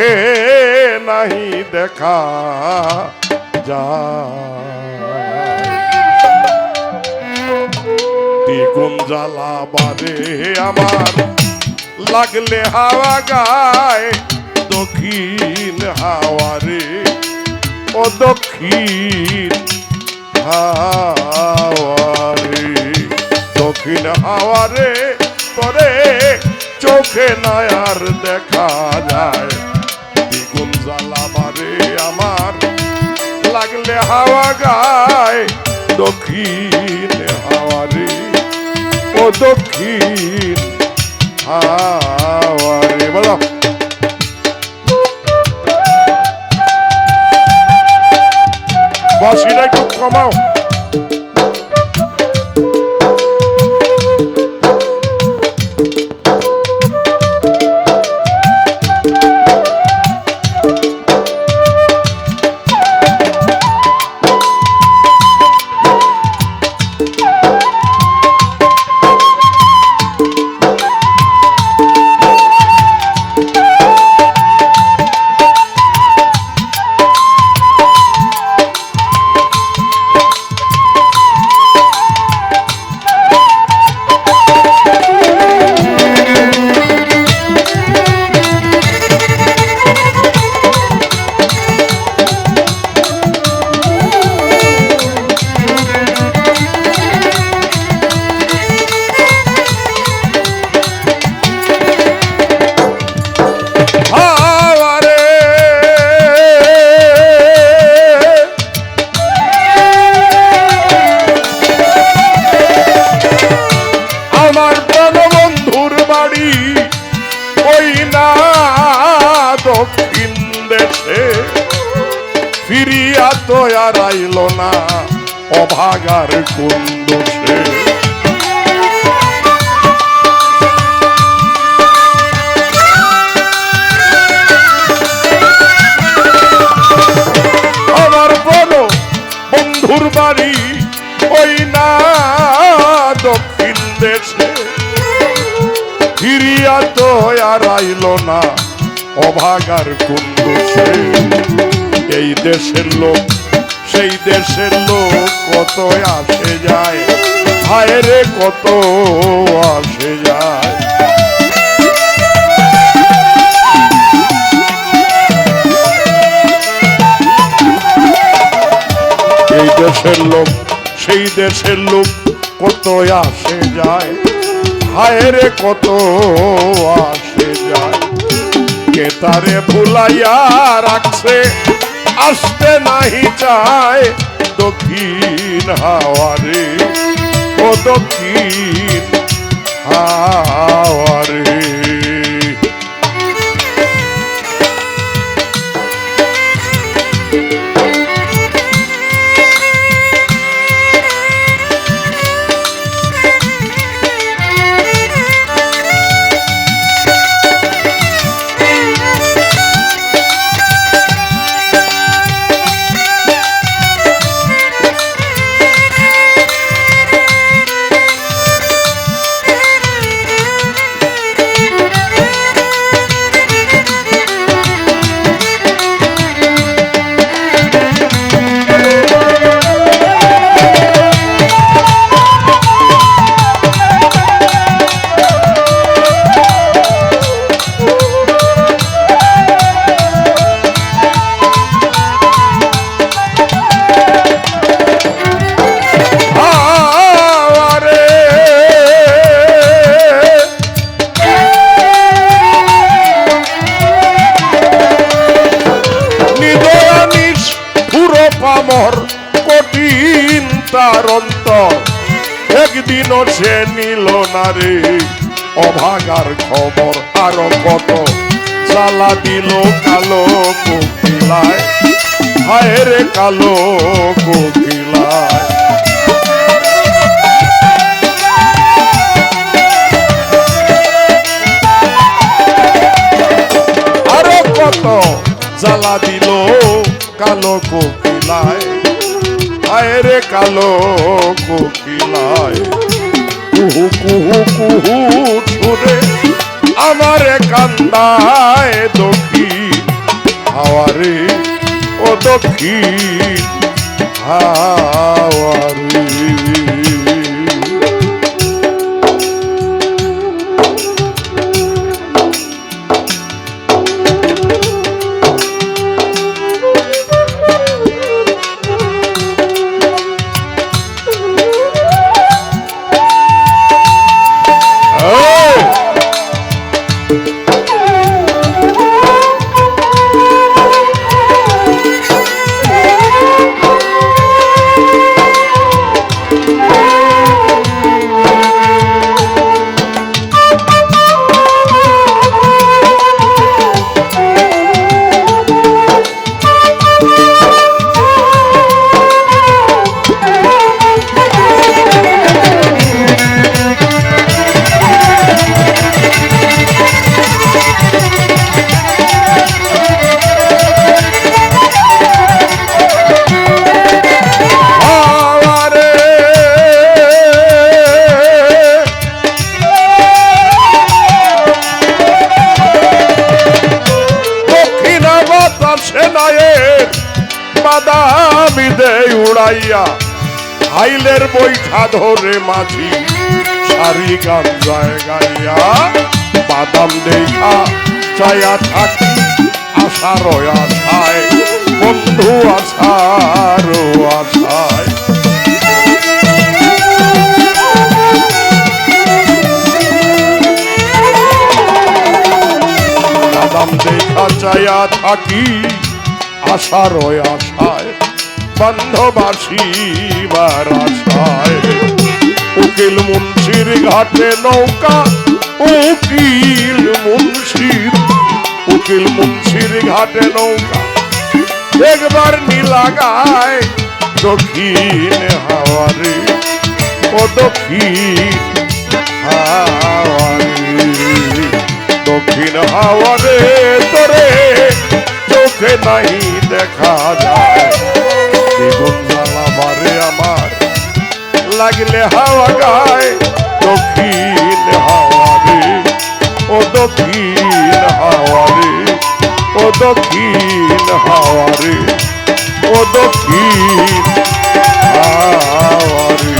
চোখে নাহি দেখা যা দ্বিগুণ জ্বালা বারে আমার লাগলে হাওয়া গায়, দক্ষিণ হাওয়ারে ও দক্ষিণ হাওয়ারে দক্ষিণ হাওয়ারে পরে চোখে নয়ার দেখা যায়। হাওয়া গায় দক্ষিণ হাওয়া রে। ও দক্ষিণ হাওয়া রে বলো। বাসিটা একটু কমাও। আইল না, অভাগার কুন্দসে আমার বড় বন্ধুর বাড়ি ওই না দক্ষিণ দেশে। ফিরিয়া তো আর না, অভাগার কুন্দুষে এই দেশের লোক সেই দেশের লোক কত আসে যায়। হায় রে, কত আসে যায়। এই দেশের লোক, সেই দেশের লোক কত আসে যায়। হায় রে, কত আসে যায়। কে তারে ভুলাইয়া রাখছে? আসতে নাহি চায় দক্ষিণ হাওয়ারে। ও দক্ষিণ হাওয়ারে। পামর কঠিন তার অন্তর। একদিনও সে নিল না রে অভাগার খবর, আরও কত। জ্বালা দিল কালো কোকিলায়, হায় রে কালো কোকিলায়। আরও কত। জ্বালা দিল কালো কোকিলায়। হায় আয়রে কালো কোকিলায় কুহু কুহু কুহু ছুরে আমার কান্দায় দক্ষিণ হাওয়ারে, ও দক্ষিণ হাওয়ারে। বাদামি দেয় উড়াইয়া, হাইলের বৈঠা ধরে মাঝি সারি গান গাইয়া, বাদাম দেখা চায়া থাকি আশার আশায়, বন্ধু আশার আশায়। বাদাম দেখা চায়া থাকি আশার আশায়, বান্ধবাসী বার আশায়। উকিল মুন্সির ঘাটে নৌকা, উকিল মুন্সির উকিল মুন্সির ঘাটে নৌকা। একবার নীলাগায় দক্ষিণ হাওয়ারে, ও দক্ষিণ দক্ষিণ হাওয়ারে তোরে চোখে নাই দেখা যায়। দ্বিগুণ আমার লাগলে হাওয়া গায়, দক্ষিণ হাওয়ারে ও দক্ষিণ হাওয়ারে ও দক্ষিণ হাওয়ারে ও দক্ষিণ হাওয়ারে